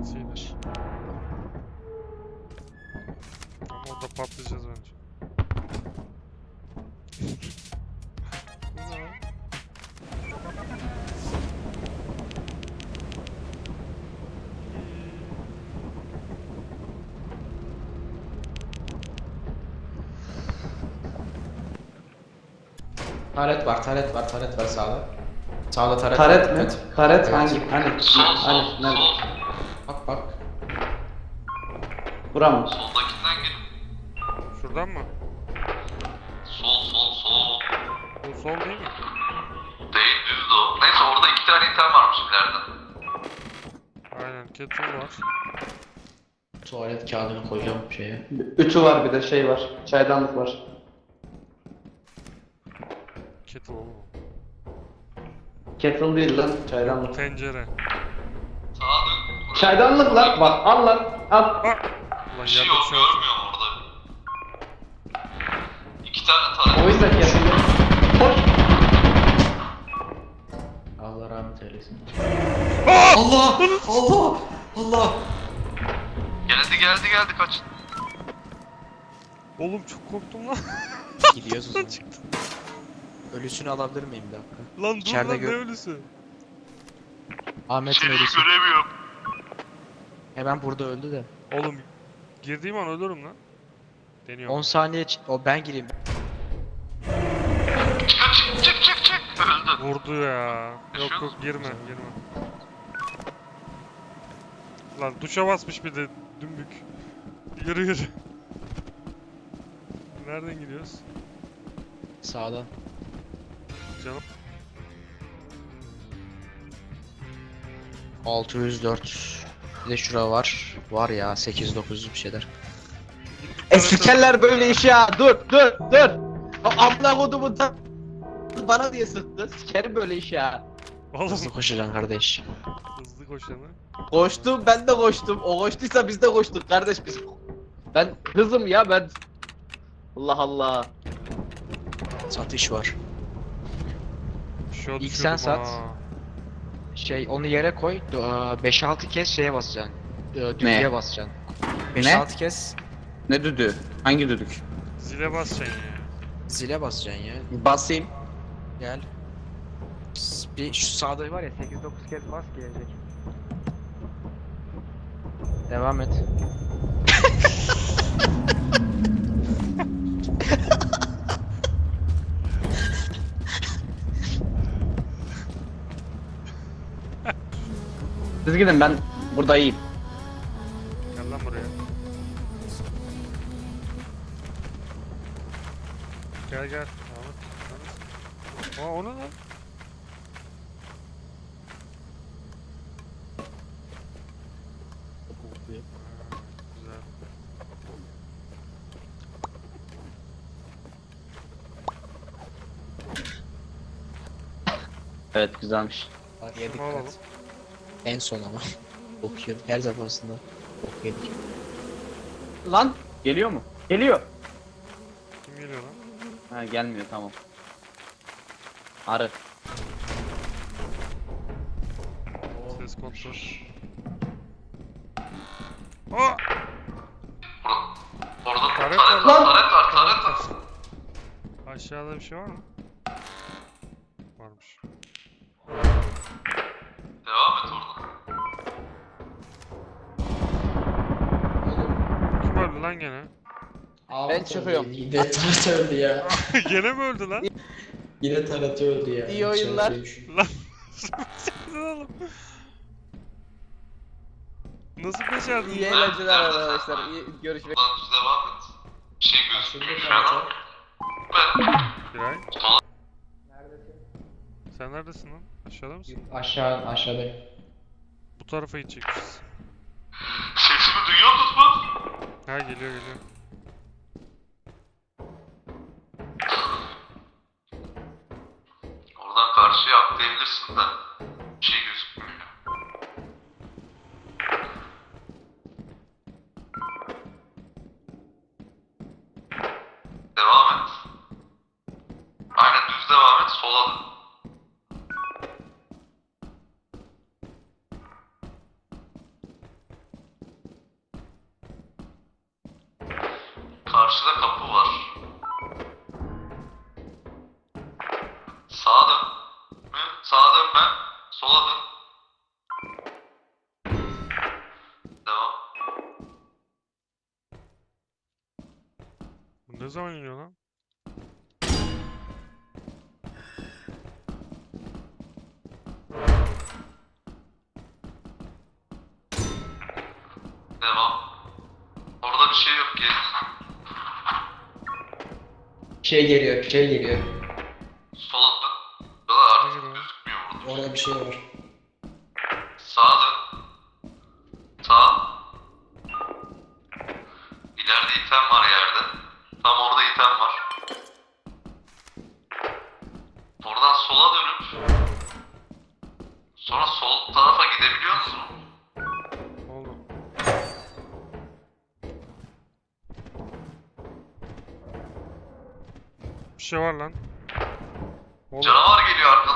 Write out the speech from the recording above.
tanesi iyidir. Ama orada patlayacağız bence. Taret var, taret var, taret var sağda. Sağda taret Taret var. mi? Evet. Taret hangi? Hani? Hani? Nerede? Bura mı? Soldakinden gelin. Şuradan mı? Sol sol sol. Bu sol değil mi? Değil düzdü o. Neyse orada iki tane item varmış ileride. Aynen kettle var. Tuvalet kağıdını koyacağım şeye. Ütü var bir de şey var. Çaydanlık var. Kettle oğlum. Kettle değil lan. Çaydanlık. Tencere. Sağa dön. Çaydanlık lan. Bak al lan. Al. Bak! Bir şey yok bir şey yok. görmüyorum orada. İki tane taret. O yüzden kettle. Koş. Allah rahmet eylesin. Allah! Allah! Allah! Geldi geldi geldi kaç. Oğlum çok korktum lan. Gidiyoruz o zaman. Ölüsünü alabilir miyim bir dakika? Lan dur İçeride lan ne gör- ölüsü? Ahmet'in İçeriği ölüsü. göremiyorum. Hemen burada öldü de. Oğlum girdiğim an ölürüm lan. Deniyorum. 10 saniye o ben gireyim. Çık çık çık çık çık. Öldü. Vurdu ya. Yok yok girme girme. Lan duşa basmış bir de dümbük. Yürü yürü. Nereden gidiyoruz? Sağdan. Canım. 604. Bir de şura var. Var ya 800-900 bir şeyler. E sikerler böyle işi ya. Dur dur dur. O Amına kodumu da bana diye sıktı. Sikerim böyle işi ya. Oğlum Hızlı koşacaksın kardeş. hızlı koşanı. Koştum ben de koştum. O koştuysa biz de koştuk kardeş biz. Ben hızım ya ben. Allah Allah. Satış var. Şu İlk sen sat. Şey onu yere koy. 5-6 kez şeye basacaksın. Ee, Düdüğe basacaksın. 5-6 kez Ne düdüğü? Hangi düdük? Zile basacaksın ya. zile basacaksın ya. Basayım. Gel. Bir şu sağda var ya 8-9 kez bas gelecek. Devam et. Siz gidin ben burada iyiyim. Gel lan buraya. Gel gel. Ahmet. Aa o ne lan? Evet güzelmiş. Alalım. dikkat. En son ama. Okuyor. Her defasında. Ok yedik. Lan geliyor mu? Geliyor. Kim geliyor lan? Ha gelmiyor tamam. Arı. Ses kontrol. Aa! Orada Taret taret var var. lan. Taret var taret var. Aşağıda bir şey var mı? Varmış. Devam et orada. Öldü lan gene? Ben çıkıyorum. Yine Tarat öldü ya. gene mi öldü lan? Yine Tarat öldü ya. İyi oyunlar. Lan oğlum. Nasıl becerdin İyi lan? eğlenceler arkadaşlar. İyi görüşmek Buradan düz devam et. Bir şey gözükmüyor şu an. Giray. Sen neredesin lan? Aşağıda mısın? Aşağı aşağıdayım. Bu tarafa gidecekmişiz. sesimi duyuyor musun mu? Ha geliyor geliyor. Oradan karşıya atlayabilirsin de. Bir şey gözükmüyor. Devam et. Aynen düz devam et. Sola dön. Bu ne zaman iniyor lan? Devam. Orada bir şey yok ki. Şey geliyor, şey geliyor. Sola dön. Ya da artık gözükmüyor burada. Orada bir şey var. Sağa dön. Sağ. İleride item var yerde. Tam orada item var. Oradan sola dönüp sonra sol tarafa gidebiliyor musun? Oldu. Bir şey var lan. Oğlum Canavar geliyor arkadan.